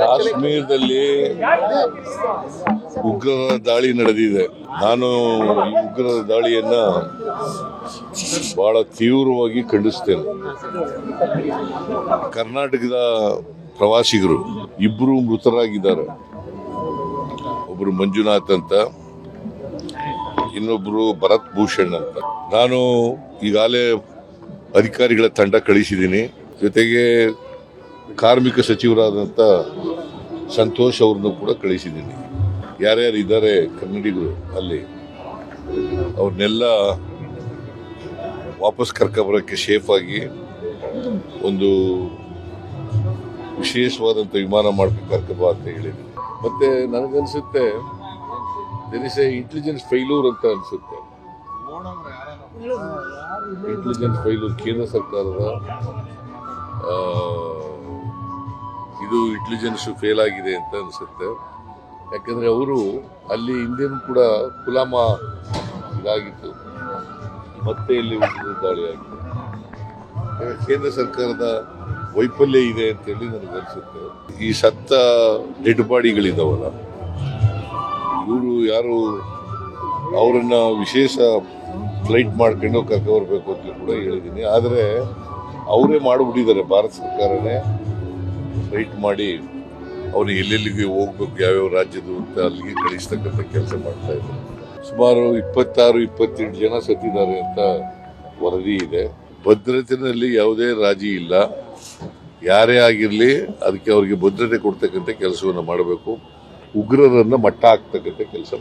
ಕಾಶ್ಮೀರದಲ್ಲಿ ಉಗ್ರರ ದಾಳಿ ನಡೆದಿದೆ. ನಾನು ಈ ಉಗ್ರರ ದಾಳಿಯನ್ನ ಬಹಳ ತೀವ್ರವಾಗಿ ಖಂಡಿಸ್ತೇನೆ ಕರ್ನಾಟಕದ ಪ್ರವಾಸಿಗರು ಇಬ್ಬರು ಮೃತರಾಗಿದ್ದಾರೆ. ಒಬ್ಬರು ಮಂಜುನಾಥ್ ಅಂತ, ಇನ್ನೊಬ್ರು ಭರತ್ ಭೂಷಣ್ ಅಂತ. ನಾನು ಈಗಾಗಲೇ ಅಧಿಕಾರಿಗಳ ತಂಡ ಕಳಿಸಿದ್ದೀನಿ. ಜೊತೆಗೆ ಕಾರ್ಮಿಕ ಸಚಿವರಾದಂಥ ಸಂತೋಷ್ ಅವ್ರನ್ನು ಕೂಡ ಕಳಿಸಿದ್ದೀನಿ. ಯಾರ್ಯಾರು ಇದ್ದಾರೆ ಕನ್ನಡಿಗರು ಅಲ್ಲಿ ಅವ್ರನ್ನೆಲ್ಲ ವಾಪಸ್ ಕರ್ಕೊಬರೋಕ್ಕೆ ಸೇಫ್ ಆಗಿ ಒಂದು ವಿಶೇಷವಾದಂಥ ವಿಮಾನ ಮಾಡ್ಕೊಂಡು ಕರ್ಕೊಬಾ ಅಂತ ಹೇಳಿದ್ದೀನಿ ಮತ್ತೆ ನನಗನ್ಸುತ್ತೆ there is a intelligence failure ಅಂತ ಅನ್ಸುತ್ತೆ. ಇಂಟೆಲಿಜೆನ್ಸ್ ಫೈಲೂರ್ ಕೇಂದ್ರ ಸರ್ಕಾರದ ಇದು ಇಂಟೆಲಿಜೆನ್ಸ್ ಫೇಲ್ ಆಗಿದೆ ಅಂತ ಅನಿಸುತ್ತೆ. ಯಾಕಂದ್ರೆ ಅವರು ಅಲ್ಲಿ ಹಿಂದೆನೂ ಕೂಡ ಕುಲಾಮ ಇದಾಗಿತ್ತು. ಮತ್ತೆ ಇಲ್ಲಿ ದಾಳಿ ಆಗಿದೆ. ಕೇಂದ್ರ ಸರ್ಕಾರದ ವೈಫಲ್ಯ ಇದೆ ಅಂತೇಳಿ ನನಗೆ ಅನಿಸುತ್ತೆ. ಈ ಸತ್ತ ಡೆಡ್ ಇವರು ಯಾರು ಅವರನ್ನು ವಿಶೇಷ ಫ್ಲೈಟ್ ಮಾಡ್ಕೊಂಡು ಕರ್ಕೊಬರ್ಬೇಕು ಅಂತ ಕೂಡ ಹೇಳಿದ್ದೀನಿ ಆದರೆ ಅವರೇ ಮಾಡಿಬಿಟ್ಟಿದ್ದಾರೆ, ಭಾರತ ಸರ್ಕಾರನೇ. ಫ್ಲೈಟ್ ಮಾಡಿ ಅವ್ರು ಎಲ್ಲೆಲ್ಲಿಗೆ ಹೋಗ್ಬೇಕು, ಯಾವ್ಯಾವ ರಾಜ್ಯದ್ದು ಅಂತ ಅಲ್ಲಿಗೆ ಕಳಿಸ್ತಕ್ಕಂಥ ಕೆಲಸ ಮಾಡ್ತಾ ಇದ್ದಾರೆ. ಸುಮಾರು ಇಪ್ಪತ್ತಾರು, ಇಪ್ಪತ್ತೆಂಟು ಜನ ಸತ್ತಿದ್ದಾರೆ ಅಂತ ವರದಿ ಇದೆ. ಭದ್ರತೆಯಲ್ಲಿ ಯಾವುದೇ ರಾಜಿ ಇಲ್ಲ. ಯಾರೇ ಆಗಿರಲಿ ಅದಕ್ಕೆ ಅವರಿಗೆ ಭದ್ರತೆ ಕೊಡ್ತಕ್ಕಂಥ ಕೆಲಸವನ್ನು ಮಾಡಬೇಕು. ಉಗ್ರರನ್ನು ಮಟ್ಟ ಹಾಕ್ತಕ್ಕಂಥ ಕೆಲಸ